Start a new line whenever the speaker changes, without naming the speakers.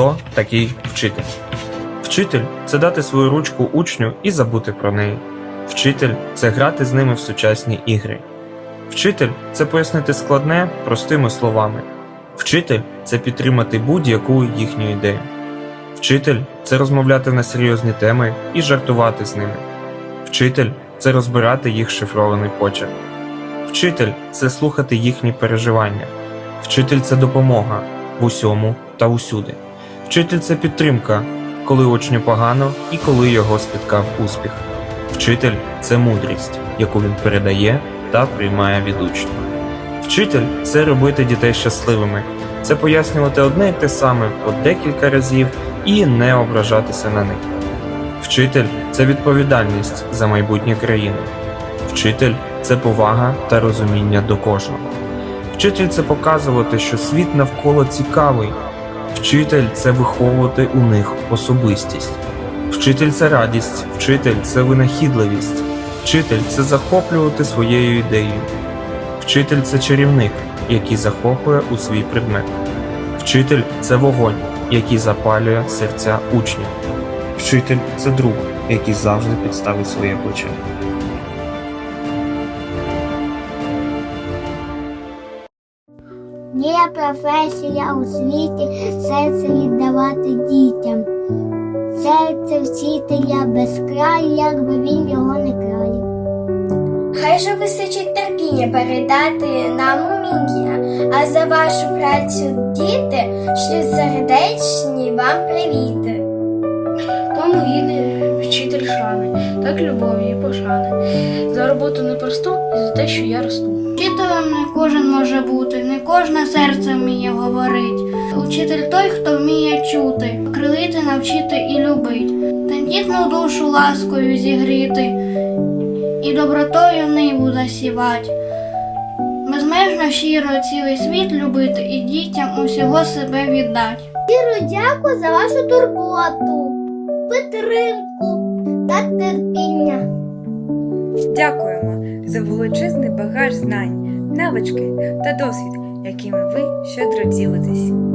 Хто такий вчитель? Вчитель це дати свою ручку учню і забути про неї. Вчитель це грати з ними в сучасні ігри. Вчитель це пояснити складне простими словами. Вчитель це підтримати будь-яку їхню ідею. Вчитель це розмовляти на серйозні теми і жартувати з ними. Вчитель це розбирати їх шифрований почерк. Вчитель це слухати їхні переживання. Вчитель це допомога в усьому та усюди. Вчитель це підтримка, коли учню погано і коли його спіткав успіх. Вчитель це мудрість, яку він передає та приймає від учнів. Вчитель це робити дітей щасливими, це пояснювати одне й те саме по декілька разів і не ображатися на них. Вчитель це відповідальність за майбутнє країни. Вчитель це повага та розуміння до кожного. Вчитель це показувати, що світ навколо цікавий. Вчитель це виховувати у них особистість. Вчитель це радість, вчитель це винахідливість. Вчитель це захоплювати своєю ідеєю. Вчитель це чарівник, який захоплює у свій предмет. Вчитель це вогонь, який запалює серця учнів. Вчитель це друг, який завжди підставить своє плече.
Є професія у світі серце віддавати дітям. Серце вчителя без краю, якби він його не краю.
Хай же вистачить терпіння передати нам уміння, а за вашу працю, діти, шлють сердечні вам привіти.
Тому гідний вчитель шани, так любові і пошани. За роботу непросту і за те, що я росту.
Вчителем не кожен може бути, не кожне серце вміє говорить. Учитель той, хто вміє чути, крилити, навчити і любить, тендітну душу ласкою зігріти, і добротою ниву засівать. Безмежно щиро цілий світ любити і дітям усього себе віддать.
Щиро дякую за вашу турботу, підтримку та терпіння.
Дякуємо за величезний багаж знань, навички та досвід, якими ви щедро ділитесь.